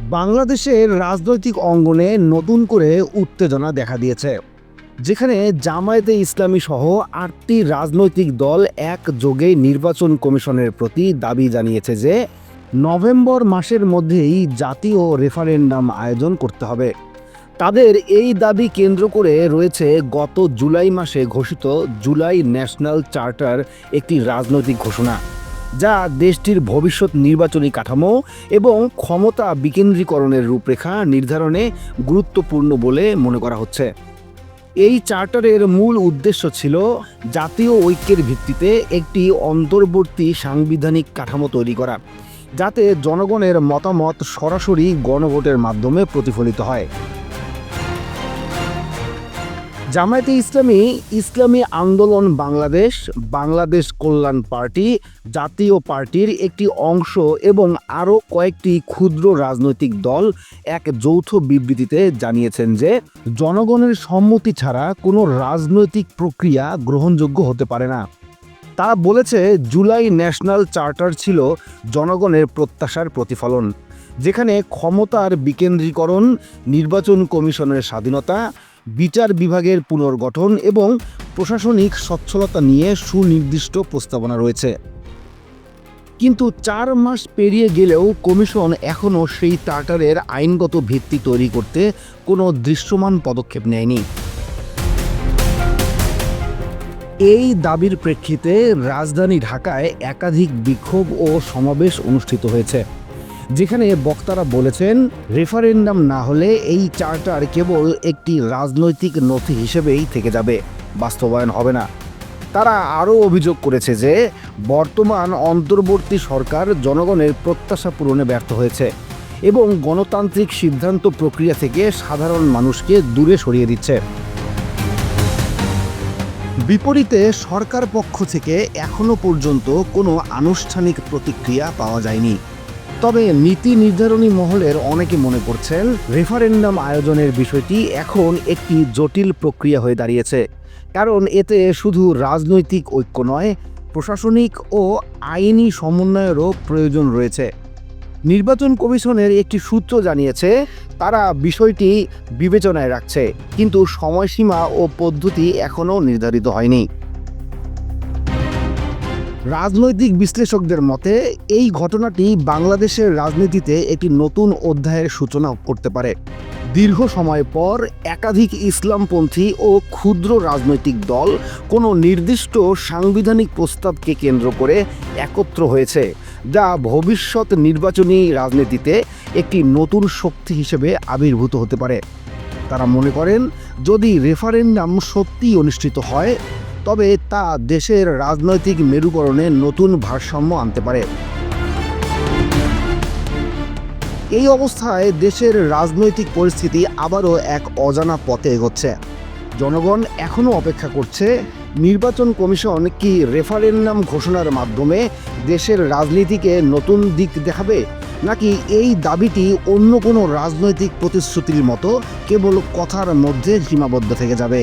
বাংলাদেশের রাজনৈতিক অঙ্গনে নতুন করে উত্তেজনা দেখা দিয়েছে, যেখানে জামায়াতে ইসলামী সহ আটটি রাজনৈতিক দল একযোগে নির্বাচন কমিশনের প্রতি দাবি জানিয়েছে যে নভেম্বর মাসের মধ্যেই জাতীয় রেফারেন্ডাম আয়োজন করতে হবে। তাদের এই দাবি কেন্দ্র করে রয়েছে গত জুলাই মাসে ঘোষিত জুলাই ন্যাশনাল চার্টার একটি রাজনৈতিক ঘোষণা। যা দেশটির ভবিষ্যৎ নির্বাচনী কাঠামো এবং ক্ষমতা বিকেন্দ্রীকরণের রূপরেখা নির্ধারণে গুরুত্বপূর্ণ বলে মনে করা হচ্ছে। এই চার্টারের মূল উদ্দেশ্য ছিল জাতীয় ঐক্যের ভিত্তিতে একটি অন্তর্বর্তী সাংবিধানিক কাঠামো তৈরি করা, যাতে জনগণের মতামত সরাসরি গণভোটের মাধ্যমে প্রতিফলিত হয়। জামায়াতে ইসলামী ইসলামী আন্দোলন বাংলাদেশ বাংলাদেশ কল্যাণ পার্টি, জাতীয় পার্টির একটি অংশ এবং আরও কয়েকটি ক্ষুদ্র রাজনৈতিক দল এক যৌথ বিবৃতিতে জানিয়েছেন যে, জনগণের সম্মতি ছাড়া কোনো রাজনৈতিক প্রক্রিয়া গ্রহণযোগ্য হতে পারে না। তারা বলেছে, জুলাই ন্যাশনাল চার্টার ছিল জনগণের প্রত্যাশার প্রতিফলন, যেখানে ক্ষমতার বিকেন্দ্রীকরণ, নির্বাচন কমিশনের স্বাধীনতা বিচার বিভাগের পুনর্গঠন এবং প্রশাসনিক সচ্ছলতা নিয়ে সুনির্দিষ্ট প্রস্তাবনা রয়েছে। কিন্তু চার মাস পেরিয়ে গেলেও কমিশন এখনও সেই চার্টারের আইনগত ভিত্তি তৈরি করতে কোনো দৃশ্যমান পদক্ষেপ নেয়নি। এই দাবির প্রেক্ষিতে রাজধানী ঢাকায় একাধিক বিক্ষোভ ও সমাবেশ অনুষ্ঠিত হয়েছে। যেখানে বক্তারা বলেছেন, রেফারেন্ডাম না হলে এই চার্টার কেবল একটি রাজনৈতিক নথি হিসেবেই থেকে যাবে। বাস্তবায়ন হবে না। তারা আরও অভিযোগ করেছে যে, বর্তমান অন্তর্বর্তী সরকার জনগণের প্রত্যাশা পূরণে ব্যর্থ হয়েছে এবং গণতান্ত্রিক সিদ্ধান্ত প্রক্রিয়া থেকে সাধারণ মানুষকে দূরে সরিয়ে দিচ্ছে। বিপরীতে সরকার পক্ষ থেকে এখনও পর্যন্ত কোনো আনুষ্ঠানিক প্রতিক্রিয়া পাওয়া যায়নি। তবে নীতি নির্ধারণী মহলের অনেকে মনে করছেন রেফারেন্ডাম আয়োজনের বিষয়টি এখন একটি জটিল প্রক্রিয়া হয়ে দাঁড়িয়েছে। কারণ এতে শুধু রাজনৈতিক ঐক্য নয়, প্রশাসনিক ও আইনি সমন্বয়েরও প্রয়োজন রয়েছে। নির্বাচন কমিশনের একটি সূত্র জানিয়েছে, তারা বিষয়টি বিবেচনায় রাখছে, কিন্তু সময়সীমা ও পদ্ধতি এখনও নির্ধারিত হয়নি। রাজনৈতিক বিশ্লেষকদের মতে, এই ঘটনাটি বাংলাদেশের রাজনীতিতে একটি নতুন অধ্যায়ের সূচনা করতে পারে। দীর্ঘ সময় পর একাধিক ইসলামপন্থী ও ক্ষুদ্র রাজনৈতিক দল কোনো নির্দিষ্ট সাংবিধানিক প্রস্তাবকে কেন্দ্র করে একত্র হয়েছে, যা ভবিষ্যৎ নির্বাচনী রাজনীতিতে একটি নতুন শক্তি হিসেবে আবির্ভূত হতে পারে। তারা মনে করেন, যদি রেফারেন্ডাম সত্যিই অনুষ্ঠিত হয় তবে তা দেশের রাজনৈতিক মেরুকরণে নতুন ভারসাম্য আনতে পারে। এই অবস্থায় দেশের রাজনৈতিক পরিস্থিতি আবারও এক অজানা পথে এগোচ্ছে। জনগণ এখনও অপেক্ষা করছে, নির্বাচন কমিশন কি রেফারেন্ডাম ঘোষণার মাধ্যমে দেশের রাজনীতিকে নতুন দিক দেখাবে, নাকি এই দাবিটি অন্য কোনো রাজনৈতিক প্রতিশ্রুতির মতো কেবল কথার মধ্যে সীমাবদ্ধ থেকে যাবে?